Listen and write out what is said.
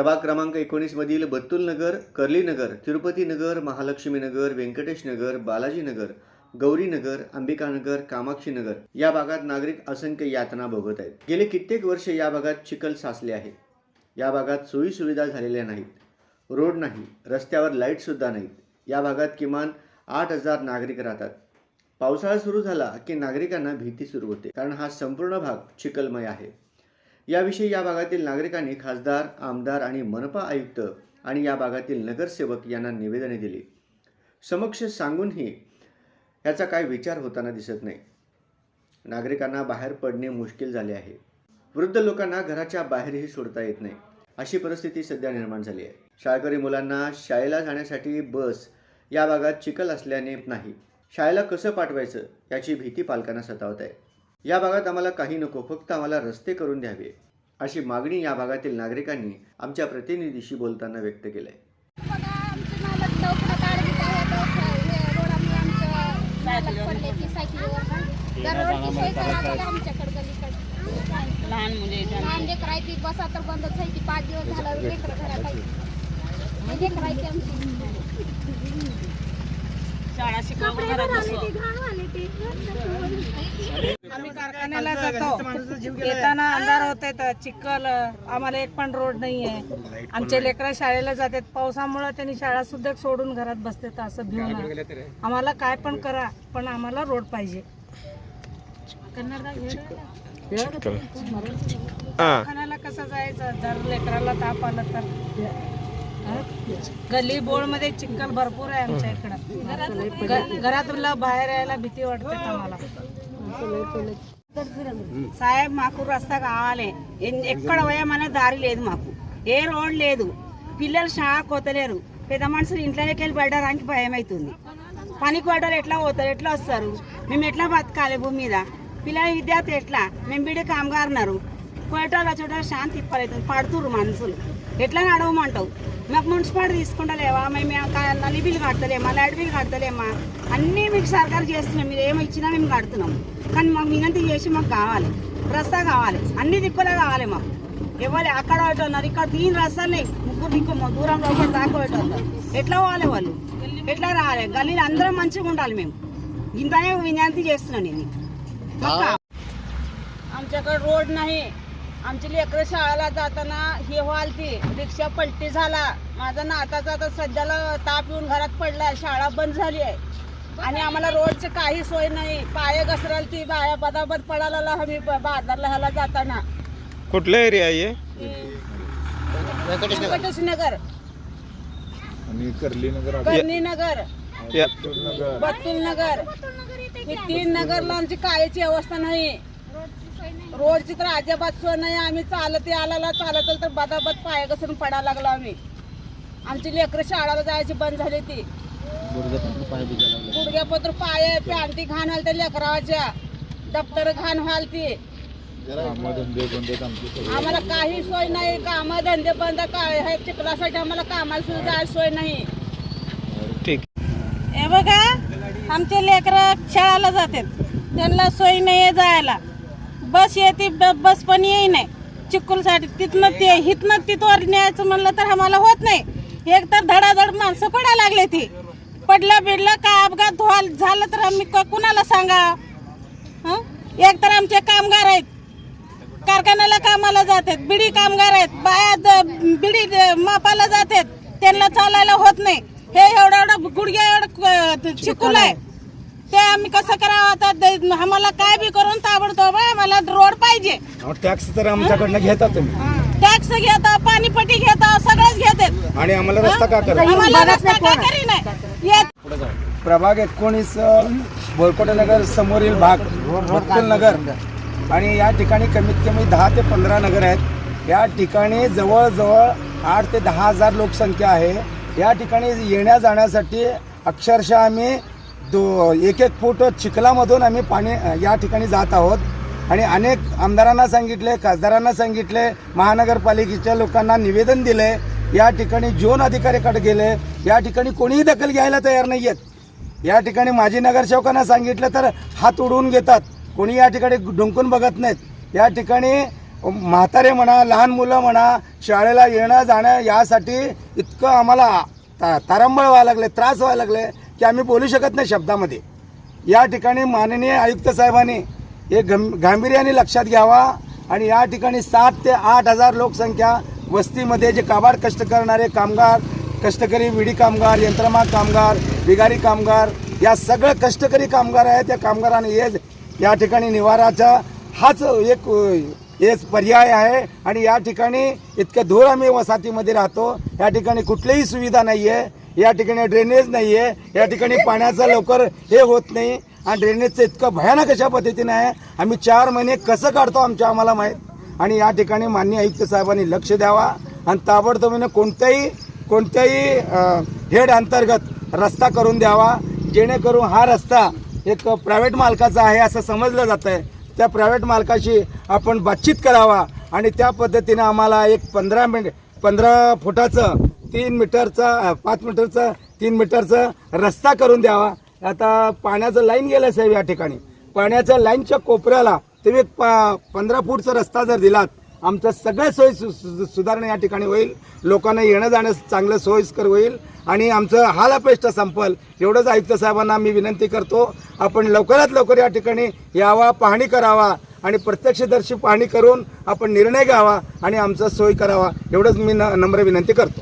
प्रभाग क्रमांक एकोणीसमधील बत्तुलनगर बत्तुल तिरुपतीनगर महालक्ष्मीनगर व्यंकटेशनगर बालाजीनगर गौरीनगर अंबिकानगर कामाक्षीनगर या भागात नागरिक असंख्य यातना भोगत आहेत. गेले कित्येक वर्ष या भागात चिखल साचले आहे. या भागात सोयीसुविधा झालेल्या नाहीत. रोड नाही रस्त्यावर लाईटसुद्धा नाहीत. या भागात किमान आठ हजार नागरिक राहतात. पावसाळा सुरू झाला की नागरिकांना भीती सुरू होते कारण हा संपूर्ण भाग चिखलमय आहे. याविषयी या भागातील नागरिकांनी खासदार आमदार आणि मनपा आयुक्त आणि या भागातील नगरसेवक यांना निवेदने दिली. समक्ष सांगूनही याचा काय विचार होताना दिसत नाही. नागरिकांना बाहेर पडणे मुश्किल झाले आहे. वृद्ध लोकांना घराच्या बाहेरही सोडता येत नाही. अशी परिस्थिती सध्या निर्माण झाली आहे. शाळकरी मुलांना शाळेला जाण्यासाठी बस या भागात चिखल असल्याने नाही. शाळेला कसं पाठवायचं याची भीती पालकांना सतावत आहे. या भागात आम्हाला काही नको फक्त आम्हाला रस्ते करून द्यावे अशी मागणी या भागातील नागरिकांनी आमच्या प्रतिनिधीशी बोलताना व्यक्त केली आहे बघा आमचे मालक दवाखान्यात ऍडमिट आहेत रोडाने आमचं मालक पडले की सायकलीवर दररोजची सोय करा बघा आमच्याकडे गलीकडे लहान मुले लहान लेकर आहे ती बसा तर बंदच आहे ती पाच दिवस झालं लेकर घरात आहे लेकर आहे ती आमची. शाळा शिकवून घरात. आम्ही कारखान्याला जातो. येताना अंधार होते तर चिखल आम्हाला एक पण रोड नाही. आहे आमचे लेकरं शाळेला जातात. पावसामुळे त्यांनी शाळा सुद्धा सोडून घरात बसतात असं भिवून आम्हाला काय पण करा पण आम्हाला रोड पाहिजे. कारखान्याला कसं जायचं? जर लेकराला ताप आला तर? गल्ली बोळमध्ये चिखल भरपूर आहे आमच्या इकडं. घरातला बाहेर यायला भीती वाटते आम्हाला. సాహెబ్ మాకు రస్తా కావాలి. ఎన్- ఎక్కడ పోయామనే దారి లేదు మాకు. ఏ రోడ్ లేదు. పిల్లలు షాక్ కొత్తలేరు పెద్ద మనుషులు ఇంట్లోకి వెళ్ళి పెట్టడానికి భయం అవుతుంది పనికి పడ్డారు ఎట్లా పోతారు? ఎట్లా వస్తారు? మేము ఎట్లా బతకాలి భూమి మీద? పిల్లల విద్యార్థి ఎట్లా? మేము బిడ్డ కామగారున్నారు పోయేటోళ్ళు వచ్చేటోళ్ళు శాంతి ఇప్పలేదు పడుతుర్రు మనుషులు. ఎట్లా నడవమంటావు? మాకు మున్సిపాలిటీ తీసుకుంటలేవా మేము ఏం కా- నల్లి బిల్లు కడతలేమా లైట్ బిల్లు కడతలేమా అన్నీ మీకు సర్కారు చేస్తున్నాం మీరు ఏమి ఇచ్చినా మేము కడుతున్నాం కానీ మాకు వినంతి చేసి మాకు కావాలి రస్తా కావాలి అన్ని దిక్కులే కావాలి మాకు ఎవరు అక్కడ ఒకటి ఉన్నారు ఇక్కడ దీని రస్తాలు ముగ్గురు దిక్కు మా దూరంలో ఒకటి దాకా ఒకటి ఉన్నారు ఎట్లా పోవాలి వాళ్ళు ఎట్లా రావాలి గల్లీలు అందరం మంచిగా ఉండాలి మేము ఇంతనే వినంతి చేస్తున్నాను నేను మాకు కా- आमच्याकडे रोड नाही आमची लेकरं शाळेला जाताना हे व्हालती. रिक्षा पलटी झाला. माझा नाताचा आता सध्याला ताप येऊन घरात पडला शाळा बंद झाली आहे. आणि आम्हाला रोडची काही सोय नाही. पाय घसराल ती बाया बदाबद पडायला आम्ही ब- बाजारला ह्याला जाताना. कुठला एरिया आहे नगर. आणि कर्ली नगर कर्णी नगर. या बत्तुल नगर. ही तीन नगरला आमची कायची अवस्था नाही. रोडची तर अजिबात सोय नाही. आम्ही चालत आला चालत आलं तर बदाबद पाय घसरून पडायला लागलो आम्ही. आमची लेकरं शाळेला जायची बंद झाली ती गुडघ्यापत्र पाय पॅन्टी घाण व्हाल त्या लेकराच्या. दप्तर घाण व्हाल ती. आम्हाला काही सोय नाही. काम धंदे बंद काय हे चिखलासाठी आम्हाला कामाला सुद्धा जायची सोय नाही. ठीक. हे बघा आमचे लेकरं शाळेला जातात. त्यांना सोय नाही आहे जायला. बस येते ब- बस पण येई नाही चिखलसाठी तिथनं ते हिथनं तिथवर न्यायचं म्हणलं तर आम्हाला होत नाही. एक तर धडाधड माणसं पडायला लागले ती. पडलं बिडलं का अपघात झालं तर आम्ही क- कुणाला सांगा? हं? एक तर आमचे कामगार आहेत. कारखान्याला कामाला जातात बिडी कामगार आहेत बाया बिडी मापाला जातात. त्यांना चालायला होत नाही. हे एवढं एवढं गुडघ्या एवढं चिकूल आहे. ते आम्ही कसं करावं आता? ते- आम्हाला काय बी करून ताबडतोब आम्हाला रोड पाहिजे. टॅक्स तर आमच्याकडनं घेता तुम्ही. टॅक्स घेतो पाणीपट्टी घेतो सगळंच घेतात. आणि आम्हाला रस्ता का करा? आम्हाला रस्ता का करी नाही येत. प्रभाग एकोणीस बोरकोटे नगर समोरील भाग बत्तल नगर. आणि या ठिकाणी कमीत कमी दहा ते पंधरा नगर आहेत. या ठिकाणी जवळजवळ आठ ते दहा हजार लोकसंख्या आहे. या ठिकाणी येण्या जाण्यासाठी अक्षरशः आम्ही दो एक एक फूट चिखलामधून आम्ही पाणी या ठिकाणी जात आहोत. आणि अनेक आमदारांना सांगितले खासदारांना सांगितले महानगरपालिकेच्या लोकांना निवेदन दिले या ठिकाणी जोन अधिकाऱ्याकडे गेले. या ठिकाणी कोणीही दखल घ्यायला तयार नाही आहेत या ठिकाणी माजी नगरसेवकांना सांगितलं तर हात उडवून घेतात. कोणी या ठिकाणी ढुंकून बघत नाहीत. या ठिकाणी म्हातारे म्हणा लहान मुलं म्हणा शाळेला येणं जाणं यासाठी इतकं आम्हाला ता तारंबळ व्हायला लागले त्रास व्हायला लागले. की आम्ही बोलू शकत नाही शब्दामध्ये. या ठिकाणी माननीय आयुक्त साहेबांनी हे गं गांभीर्याने लक्षात घ्यावा आणि या ठिकाणी सात ते आठ हजार लोकसंख्या वस्तीमध्ये जे काबाड कष्ट करणारे कामगार कष्टकरी विडी कामगार यंत्रमाग कामगार बिगारी कामगार या सगळं कष्टकरी कामगार आहेत त्या कामगारांनी हे या ठिकाणी निवाराचा हाच एक हेच पर्याय आहे आणि या ठिकाणी इतकं धूर आम्ही वसाहतीमध्ये राहतो. या ठिकाणी कुठलीही सुविधा नाही आहे या ठिकाणी ड्रेनेज नाही आहे या ठिकाणी पाण्याचं लवकर हे होत नाही. आणि ड्रेनेजचं इतकं भयानक अशा पद्धतीने आहे. आम्ही चार महिने कसं काढतो आमच्या आम्हाला माहीत? आणि या ठिकाणी माननीय आयुक्त साहेबांनी लक्ष द्यावा. आणि ताबडतोबीने कोणत्याही कोणत्याही हेड अंतर्गत रस्ता करून द्यावा. जेणेकरून हा रस्ता एक प्रायव्हेट मालकाचा आहे असं समजलं जातं आहे त्या प्रायव्हेट मालकाशी आपण बातचीत करावा. आणि त्या पद्धतीने आम्हाला एक पंधरा मिनिट पंधरा फुटाचं तीन मीटरचं पाच मीटरचं तीन मीटरचं रस्ता करून द्यावा. आता पाण्याचं लाईन गेलं साहेब या ठिकाणी. पाण्याच्या लाईनच्या कोपऱ्याला तुम्ही प पंधरा फूटचा रस्ता जर दिलात आमचं सगळं सोयी सु सु- सुधारणा या ठिकाणी होईल. लोकांना येणं जाणं चांगलं सोयीस्कर होईल. आणि आमचं हाल अपेष्ट संपल. एवढंच आयुक्त साहेबांना मी विनंती करतो. आपण लवकरात लवकर या ठिकाणी यावा पाहणी करावा. आणि प्रत्यक्षदर्शी पाहणी करून आपण निर्णय घ्यावा आणि आमचा सोय करावा एवढंच मी न नम्र विनंती करतो.